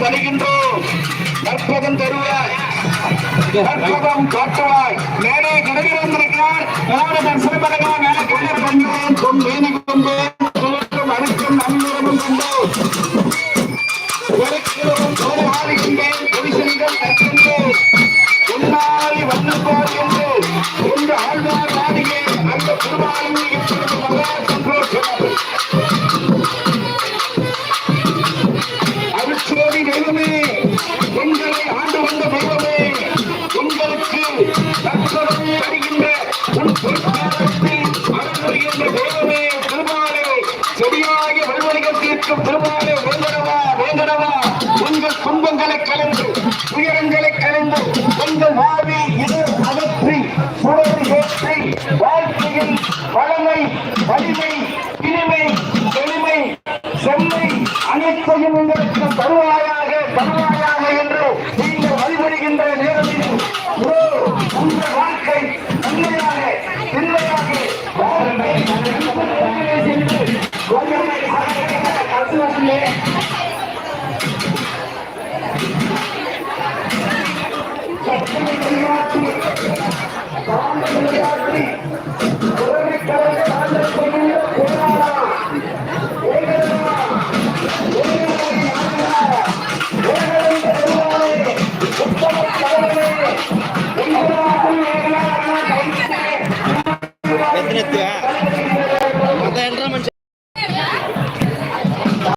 வருகின்றோம் கற்பதம் தருவாய் கற்பதம் காட்டுவாய் மேலே கடலில் வந்திருக்கிறார் மூணு தரிசனம் பண்ணுகிறார் மேலே கொள்ள பண்ணுவேன் Well, it's still on the whole Harley Quinn game, Police and Gun, துயரங்களை கலந்து உங்கள் வாழ்வில் அகற்றி சுடர் ஏற்றி வாழ்க்கையில் வளமை வலிமை இனிமை எளிமை செம்மை அனைத்தையும் உங்களுக்கு தருவாயாக தருவாயாக என்று நீங்கள் வழிபடுகின்ற நேரத்தில்